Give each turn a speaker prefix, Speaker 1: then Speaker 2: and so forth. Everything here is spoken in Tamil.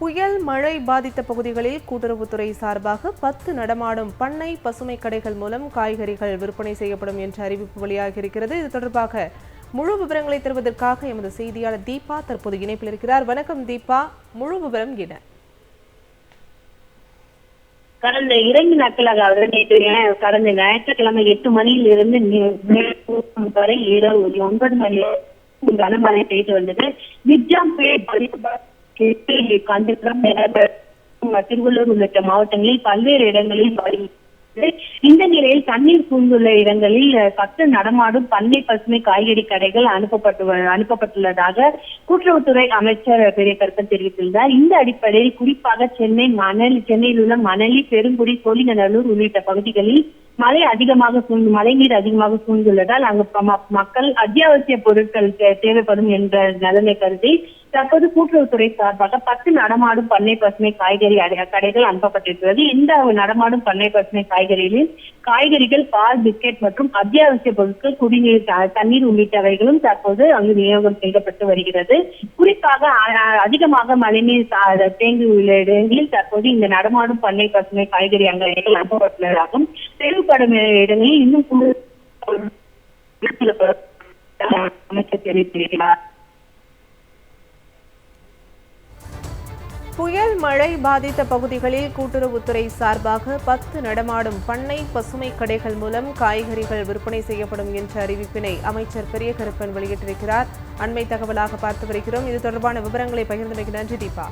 Speaker 1: புயல் மழை பாதித்த பகுதிகளில் கூட்டுறவுத்துறை சார்பாக பத்து நடமாடும் பண்ணை பசுமை கடைகள் மூலம் காய்கறிகள் விற்பனை செய்யப்படும் என்ற அறிவிப்பு வெளியாகியிருக்கிறது. இது தொடர்பாக முழு விவரங்களை தருவதற்காக எமது செய்தியாளர் தீபா தற்போது இணைப்பில் இருக்கிறார். வணக்கம் தீபா. முழு விவரம் என்ன?
Speaker 2: கடந்த இரண்டு நாட்களாக அதாவது நேற்று கடந்த ஞாயிற்றுக்கிழமை எட்டு மணியில் இருந்து வரை இரவு ஒன்பது மணி கனமழை பெய்து வந்தது. நிஜாம் புயல் காஞ்சிபுரம் திருவள்ளூர் உள்ளிட்ட மாவட்டங்களில் பல்வேறு இடங்களில் இந்த நிலையில் தண்ணீர் சூழ்ந்துள்ள இடங்களில் பத்து நடமாடும் பண்ணை பசுமை காய்கறி கடைகள் அனுப்பப்பட்டு அனுப்பப்பட்டுள்ளதாக கூட்டுறவுத்துறை அமைச்சர் பெரிய கருப்பன் தெரிவித்திருந்தார். இந்த அடிப்படையில் குறிப்பாக சென்னை மணல் சென்னையில் உள்ள மணலி பெருங்குடி சோழிங்கநல்லூர் உள்ளிட்ட பகுதிகளில் மழை அதிகமாக சூழ்ந்து மழைநீர் அதிகமாக சூழ்ந்துள்ளதால் அங்கு மக்கள் அத்தியாவசிய பொருட்கள் தேவைப்படும் என்ற நலனை கருதி தற்போது கூட்டுறவுத்துறை சார்பாக பத்து நடமாடும் பண்ணை பசுமை காய்கறி அடை- கடைகள் அனுப்பப்பட்டிருக்கிறது. இந்த நடமாடும் பண்ணை பசுமை காய்கறிகளில் காய்கறிகள் பால் பிஸ்கெட் மற்றும் அத்தியாவசிய பொருட்கள் குடிநீர் தண்ணீர் உள்ளிட்டவைகளும் தற்போது அங்கு விநியோகம் செய்யப்பட்டு வருகிறது. குறிப்பாக அதிகமாக மழைநீர் தேங்கி உள்ள இடங்களில் தற்போது இந்த நடமாடும் பண்ணை பசுமை காய்கறி அங்கடைகள் அனுப்பப்பட்டுள்ளதாகும் தேவைப்படும் இடங்களில் இன்னும் கூடுதல் அமைச்சர் தெரிவித்திருக்கிறார்
Speaker 1: புயல் மழை பாதித்த பகுதிகளில் கூட்டுறவுத்துறை சார்பாக பத்து நடமாடும் பண்ணை பசுமை கடைகள் மூலம் காய்கறிகள் விற்பனை செய்யப்படும் என்ற அறிவிப்பினை அமைச்சர் பெரிய கருப்பன் வெளியிட்டிருக்கிறார். அண்மை தகவலாக பார்த்து வருகிறோம். இது தொடர்பான விவரங்களை பகிர்ந்தமைக்கு நன்றி தீபா.